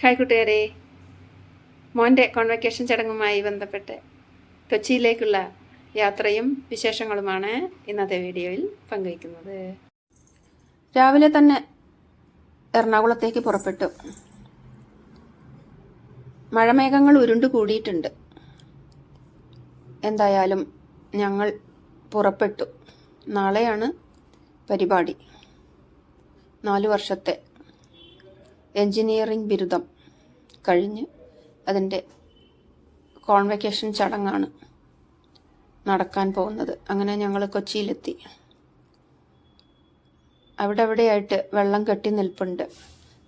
Hi കൂട്ടുകാരെ. മോന്റെ convocation ചടങ്ങുമായി ബന്ധപ്പെട്ട് കൊച്ചിയിലേക്കുള്ള യാത്രയും വിശേഷങ്ങളുമാണ് ഇന്നത്തെ വീഡിയോയിൽ പങ്കുവയ്ക്കുന്നത്. രാവിലെ തന്നെ എറണാകുളത്തേക്ക് പുറപ്പെട്ടു. മഴമേഘങ്ങൾ ഉരുണ്ടു കൂടിയിട്ടുണ്ട്. എന്തായാലും ഞങ്ങൾ പുറപ്പെട്ടു. നാളെയാണ് പരിപാടി. നാലു വർഷത്തെ എൻജിനീയറിംഗ് ബിരുദം കഴിഞ്ഞ് അതിന്റെ കോൺവെക്കേഷൻ ചടങ്ങാണ് നടക്കാൻ പോകുന്നത്. അങ്ങനെ ഞങ്ങൾ കൊച്ചിയിലെത്തി. അവിടെ അവിടെയായിട്ട് വെള്ളം കെട്ടി നിൽപ്പുണ്ട്.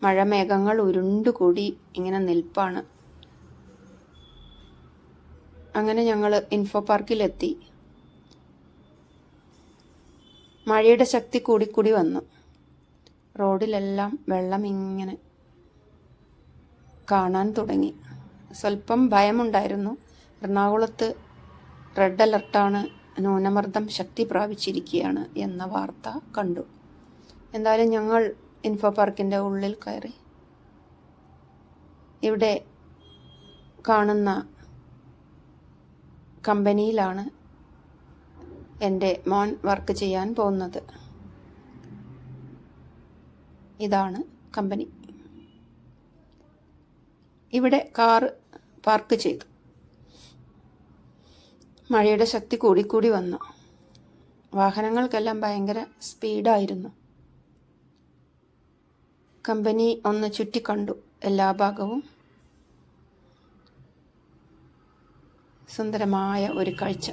മഴമേഘങ്ങൾ ഉരുണ്ടുകൂടി ഇങ്ങനെ നിൽപ്പാണ്. അങ്ങനെ ഞങ്ങൾ ഇൻഫോ പാർക്കിലെത്തി മഴയുടെ ശക്തി കൂടിക്കൂടി വന്നു. റോഡിലെല്ലാം വെള്ളം ഇങ്ങനെ കാണാൻ തുടങ്ങി. സ്വല്പം ഭയമുണ്ടായിരുന്നു. എറണാകുളത്ത് റെഡ് അലർട്ടാണ് ന്യൂനമർദ്ദം ശക്തി പ്രാപിച്ചിരിക്കുകയാണ് എന്ന വാർത്ത കണ്ടു. എന്തായാലും ഞങ്ങൾ ഇൻഫോ പാർക്കിന്റെ ഉള്ളിൽ കയറി. ഇവിടെ കാണുന്ന കമ്പനിയിലാണ് എന്റെ മോൻ വർക്ക് ചെയ്യാൻ പോകുന്നത്. ഇതാണ് കമ്പനി. ഇവിടെ കാർ പാർക്ക് ചെയ്തു. മഴയുടെ ശക്തി കൂടിക്കൂടി വന്നു. വാഹനങ്ങൾക്കെല്ലാം ഭയങ്കര സ്പീഡായിരുന്നു. കമ്പനി ഒന്ന് ചുറ്റിക്കണ്ടു എല്ലാ ഭാഗവും. സുന്ദരമായ ഒരു കാഴ്ച.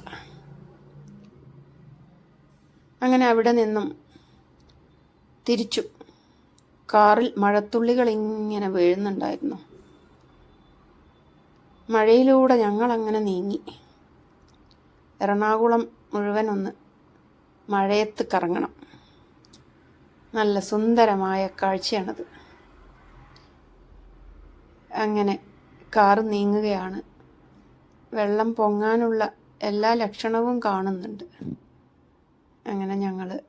അങ്ങനെ അവിടെ നിന്നും തിരിച്ചു. കാറിൽ മഴത്തുള്ളികൾ ഇങ്ങനെ വീഴുന്നുണ്ടായിരുന്നു. മഴയിലൂടെ ഞങ്ങളങ്ങനെ നീങ്ങി. എറണാകുളം മുഴുവൻ ഒന്ന് മഴയത്ത് കറങ്ങണം. നല്ല സുന്ദരമായ കാഴ്ചയാണത്. അങ്ങനെ കാറ് നീങ്ങുകയാണ്. വെള്ളം പൊങ്ങാനുള്ള എല്ലാ ലക്ഷണവും കാണുന്നുണ്ട്. അങ്ങനെ ഞങ്ങൾ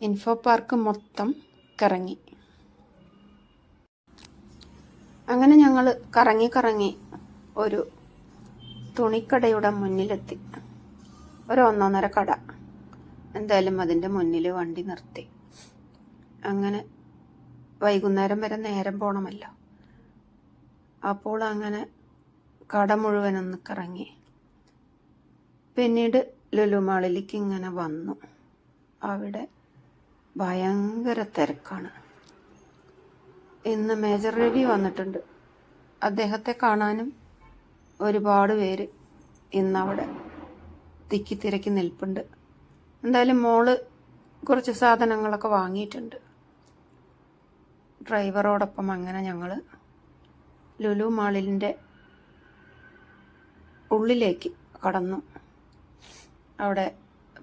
ഇൻഫോ പാർക്ക് മൊത്തം കറങ്ങി. അങ്ങനെ ഞങ്ങൾ കറങ്ങി കറങ്ങി ഒരു തുണിക്കടയുടെ മുന്നിലെത്തി. ഒരു ഒന്നൊന്നര കട. എന്തായാലും അതിന്റെ മുന്നിൽ വണ്ടി നിർത്തി. അങ്ങനെ വൈകുന്നേരം വരെ നേരം പോണമല്ലോ. അപ്പോൾ അങ്ങനെ കട മുഴുവനൊന്ന് കറങ്ങി. പിന്നീട് ലുലുമാളിലേക്ക് ഇങ്ങനെ വന്നു. അവിടെ ഭയങ്കര തിരക്കാണ്. ഇന്ന് മേജർ രവി വന്നിട്ടുണ്ട്. അദ്ദേഹത്തെ കാണാനും ഒരുപാട് പേര് ഇന്നവിടെ തിക്കി തിരക്കി നിൽപ്പുണ്ട്. എന്തായാലും മോൾ കുറച്ച് സാധനങ്ങളൊക്കെ വാങ്ങിയിട്ടുണ്ട്. ഡ്രൈവറോടൊപ്പം അങ്ങനെ ഞങ്ങൾ ലുലു മാളിന്റെ ഉള്ളിലേക്ക് കടന്നു. അവിടെ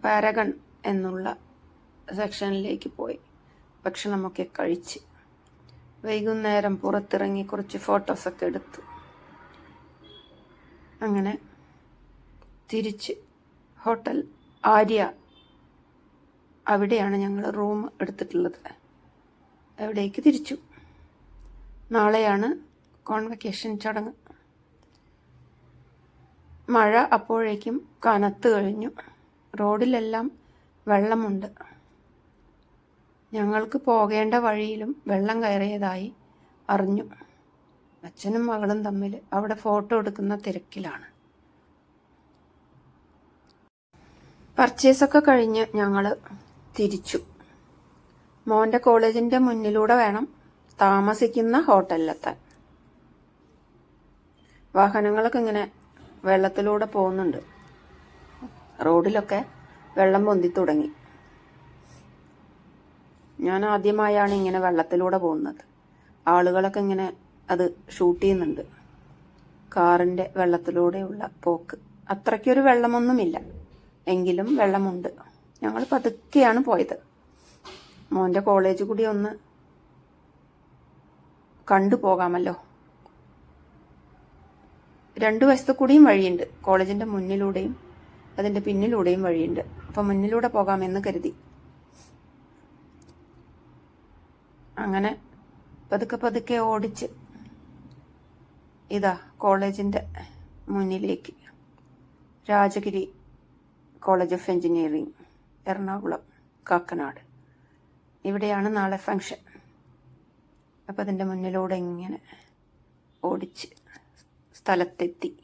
പാരഗൺ എന്നുള്ള സെക്ഷനിലേക്ക് പോയി. ഭക്ഷണമൊക്കെ കഴിച്ച് വൈകുന്നേരം പുറത്തിറങ്ങി കുറച്ച് ഫോട്ടോസൊക്കെ എടുത്തു. അങ്ങനെ തിരിച്ച് ഹോട്ടൽ ആര്യ. അവിടെയാണ് ഞങ്ങൾ റൂം എടുത്തിട്ടുള്ളത്. അവിടേക്ക് തിരിച്ചു. നാളെയാണ് കോൺവെക്കേഷൻ ചടങ്ങ്. മഴ അപ്പോഴേക്കും കനത്ത് കഴിഞ്ഞു. റോഡിലെല്ലാം വെള്ളമുണ്ട്. ഞങ്ങൾക്ക് പോകേണ്ട വഴിയിലും വെള്ളം കയറിയതായി അറിഞ്ഞു. അച്ഛനും മകളും തമ്മിൽ അവിടെ ഫോട്ടോ എടുക്കുന്ന തിരക്കിലാണ്. പർച്ചേസൊക്കെ കഴിഞ്ഞ് ഞങ്ങൾ തിരിച്ചു. മോന്റെ കോളേജിന്റെ മുന്നിലൂടെ വേണം താമസിക്കുന്ന ഹോട്ടലിലെത്താൻ. വാഹനങ്ങളൊക്കെ ഇങ്ങനെ വെള്ളത്തിലൂടെ പോകുന്നുണ്ട്. റോഡിലൊക്കെ വെള്ളം പൊന്തി തുടങ്ങി. ഞാൻ ആദ്യമായാണ് ഇങ്ങനെ വെള്ളത്തിലൂടെ പോകുന്നത്. ആളുകളൊക്കെ ഇങ്ങനെ അത് ഷൂട്ട് ചെയ്യുന്നുണ്ട്. കാറിന്റെ വെള്ളത്തിലൂടെയുള്ള പോക്ക്. അത്രയ്ക്കൊരു വെള്ളമൊന്നുമില്ല. എങ്കിലും വെള്ളമുണ്ട്. ഞങ്ങൾ പതുക്കെയാണ് പോയത്. മോന്റെ കോളേജ് കൂടി ഒന്ന് കണ്ടു പോകാമല്ലോ. രണ്ട് വശത്തു കൂടിയും വഴിയുണ്ട്. കോളേജിന്റെ മുന്നിലൂടെയും അതിന്റെ പിന്നിലൂടെയും വഴിയുണ്ട്. അപ്പം മുന്നിലൂടെ പോകാമെന്ന് കരുതി. അങ്ങനെ പതുക്കെ പതുക്കെ ഓടിച്ച് ഇതാ കോളേജിന്റെ മുന്നിലേക്ക്. Rajagiri college of engineering Ernakulam Kakkanad. ഇവിടെയാണ് നാളെ ഫങ്ഷൻ അപ്പം അതിന്റെ മുന്നിലൂടെ ഇങ്ങനെ ഓടിച്ച് സ്ഥലത്തെത്തി.